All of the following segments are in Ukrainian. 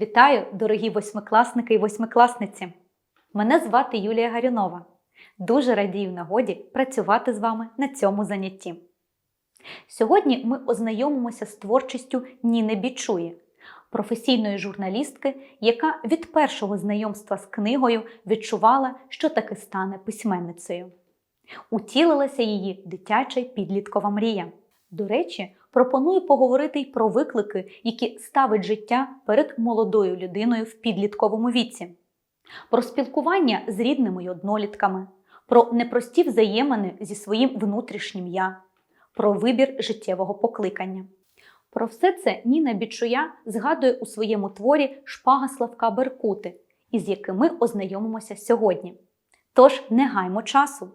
Вітаю, дорогі восьмикласники і восьмикласниці! Мене звати Юлія Гарюнова. Дуже радію нагоді працювати з вами на цьому занятті. Сьогодні ми ознайомимося з творчістю Ніни Бічуї, професійної журналістки, яка від першого знайомства з книгою відчувала, що таки стане письменницею. Утілилася її дитяча й підліткова мрія. До речі, пропоную поговорити й про виклики, які ставить життя перед молодою людиною в підлітковому віці, про спілкування з рідними й однолітками, про непрості взаємини зі своїм внутрішнім я, про вибір життєвого покликання. Про все це Ніна Бічуя згадує у своєму творі Шпага Славка Беркути, із якими ознайомимося сьогодні. Тож не гаймо часу.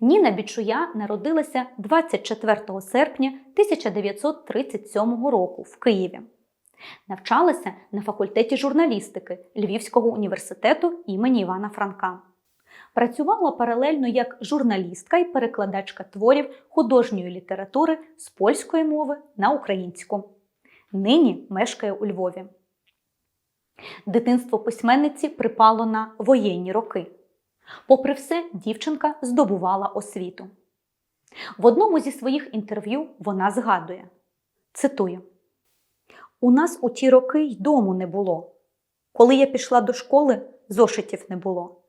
Ніна Бічуя народилася 24 серпня 1937 року в Києві. Навчалася на факультеті журналістики Львівського університету імені Івана Франка. Працювала паралельно як журналістка і перекладачка творів художньої літератури з польської мови на українську. Нині мешкає у Львові. Дитинство письменниці припало на воєнні роки. Попри все, дівчинка здобувала освіту. В одному зі своїх інтерв'ю вона згадує: цитую: У нас у ті роки й дому не було. Коли я пішла до школи, зошитів не було.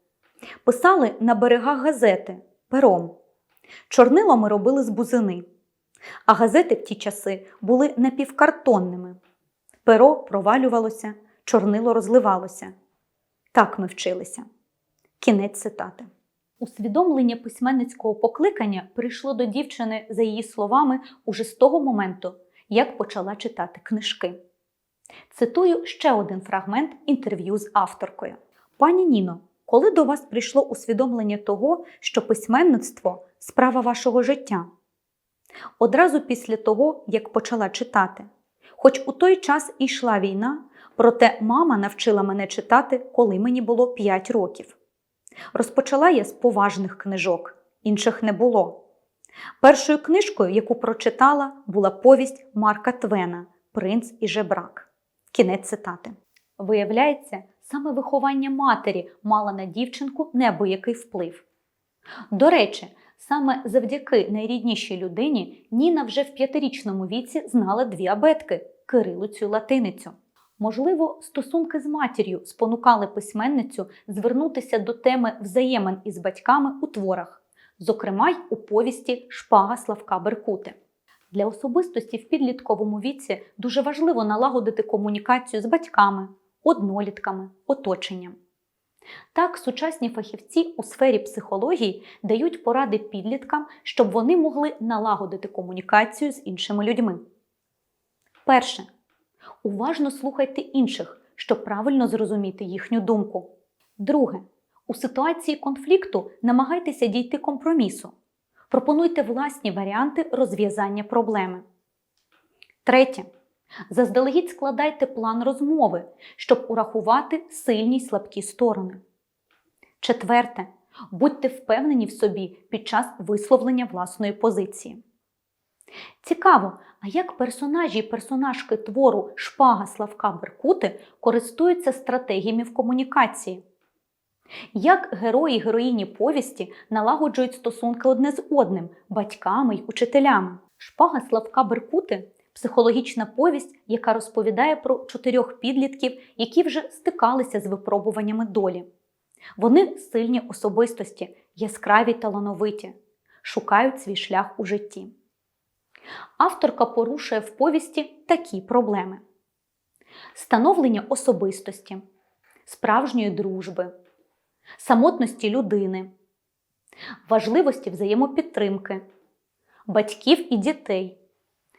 Писали на берегах газети пером. Чорнила ми робили з бузини, а газети в ті часи були напівкартонними. Перо провалювалося, чорнило розливалося. Так ми вчилися. Кінець цитати. Усвідомлення письменницького покликання прийшло до дівчини, за її словами, уже з того моменту, як почала читати книжки. Цитую ще один фрагмент інтерв'ю з авторкою. Пані Ніно, коли до вас прийшло усвідомлення того, що письменництво справа вашого життя? Одразу після того, як почала читати. Хоч у той час і йшла війна, проте мама навчила мене читати, коли мені було 5 років. Розпочала я з поважних книжок, інших не було. Першою книжкою, яку прочитала, була повість Марка Твена Принц і жебрак. Кінець цитати. Виявляється, саме виховання матері мало на дівчинку небоякий вплив. До речі, саме завдяки найріднішій людині Ніна вже в п'ятирічному віці знала дві абетки кирилицю й латиницю. Можливо, стосунки з матір'ю спонукали письменницю звернутися до теми взаємин із батьками у творах, зокрема й у повісті Шпага Славка Беркути. Для особистості в підлітковому віці дуже важливо налагодити комунікацію з батьками, однолітками, оточенням. Так, сучасні фахівці у сфері психології дають поради підліткам, щоб вони могли налагодити комунікацію з іншими людьми. Перше. Уважно слухайте інших, щоб правильно зрозуміти їхню думку. Друге. У ситуації конфлікту намагайтеся дійти компромісу. Пропонуйте власні варіанти розв'язання проблеми. Третє. Заздалегідь складайте план розмови, щоб урахувати сильні й слабкі сторони. Четверте. Будьте впевнені в собі під час висловлення власної позиції. Цікаво, а як персонажі і персонажки твору Шпага Славка Беркути користуються стратегіями в комунікації? Як герої й героїні повісті налагоджують стосунки одне з одним, батьками й учителями? Шпага Славка Беркути психологічна повість, яка розповідає про чотирьох підлітків, які вже стикалися з випробуваннями долі. Вони сильні особистості, яскраві талановиті, шукають свій шлях у житті. Авторка порушує в повісті такі проблеми: становлення особистості, справжньої дружби, самотності людини, важливості взаємопідтримки, батьків і дітей,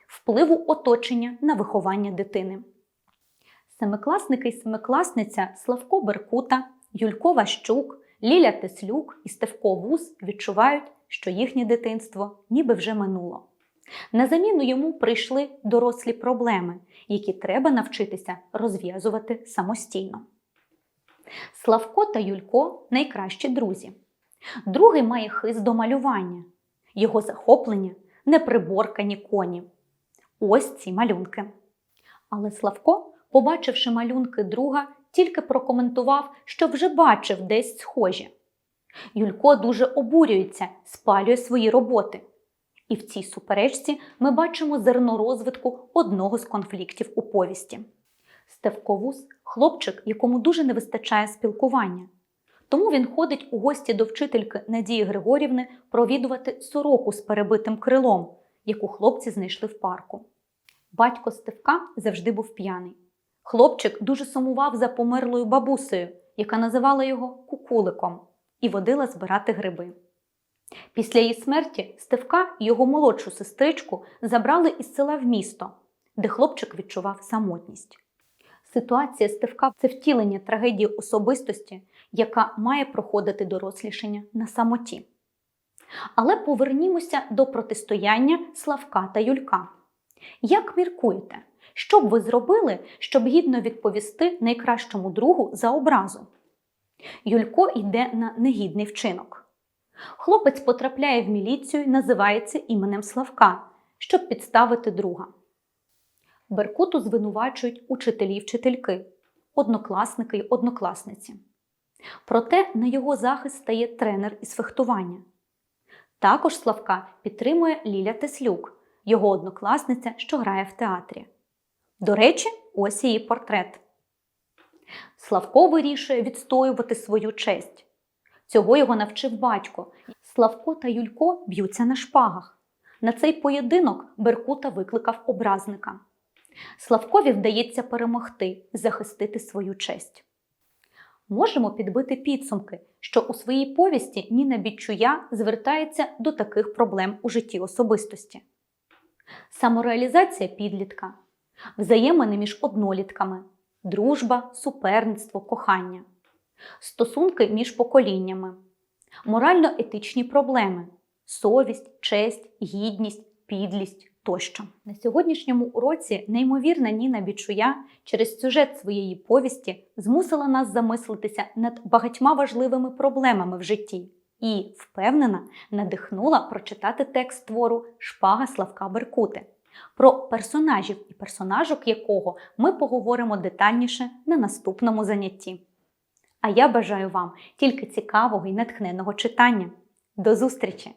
впливу оточення на виховання дитини. Семикласники й семикласниця Славко Беркута, Юлько Ващук, Ліля Теслюк і Стевко Вуз відчувають, що їхнє дитинство ніби вже минуло. На заміну йому прийшли дорослі проблеми, які треба навчитися розв'язувати самостійно. Славко та Юлько найкращі друзі. Другий має хист до малювання. Його захоплення неприборкані коні. Ось ці малюнки. Але Славко побачивши малюнки друга, тільки прокоментував, що вже бачив десь схожі. Юлько дуже обурюється, спалює свої роботи. І в цій суперечці ми бачимо зерно розвитку одного з конфліктів у повісті. Стевко Вус – хлопчик, якому дуже не вистачає спілкування. Тому він ходить у гості до вчительки Надії Григорівни провідувати сороку з перебитим крилом, яку хлопці знайшли в парку. Батько Стевка завжди був п'яний. Хлопчик дуже сумував за померлою бабусею, яка називала його кукуликом, і водила збирати гриби. Після її смерті Стевка і його молодшу сестричку забрали із села в місто, де хлопчик відчував самотність. Ситуація Стевка це втілення трагедії особистості, яка має проходити дорослішання на самоті. Але повернімося до протистояння Славка та Юлька. Як міркуєте, що б ви зробили, щоб гідно відповісти найкращому другу за образу? Юлько йде на негідний вчинок. Хлопець потрапляє в міліцію і називається іменем Славка, щоб підставити друга. Беркуту звинувачують учителі й вчительки, однокласники й однокласниці. Проте на його захист стає тренер із фехтування. Також Славка підтримує Ліля Теслюк, його однокласниця, що грає в театрі. До речі, ось її портрет. Славко вирішує відстоювати свою честь. Цього його навчив батько. Славко та Юлько б'ються на шпагах. На цей поєдинок Беркута викликав образника. Славкові вдається перемогти, захистити свою честь. Можемо підбити підсумки, що у своїй повісті Ніна Бічуя звертається до таких проблем у житті особистості. Самореалізація підлітка, взаємини між однолітками, дружба, суперництво, кохання, стосунки між поколіннями, морально-етичні проблеми, совість, честь, гідність, підлість тощо. На сьогоднішньому уроці неймовірна Ніна Бічуя через сюжет своєї повісті змусила нас замислитися над багатьма важливими проблемами в житті і, впевнена, надихнула прочитати текст твору Шпага Славка Беркути. Про персонажів і персонажок якого ми поговоримо детальніше на наступному занятті. А я бажаю вам тільки цікавого і натхненного читання. До зустрічі!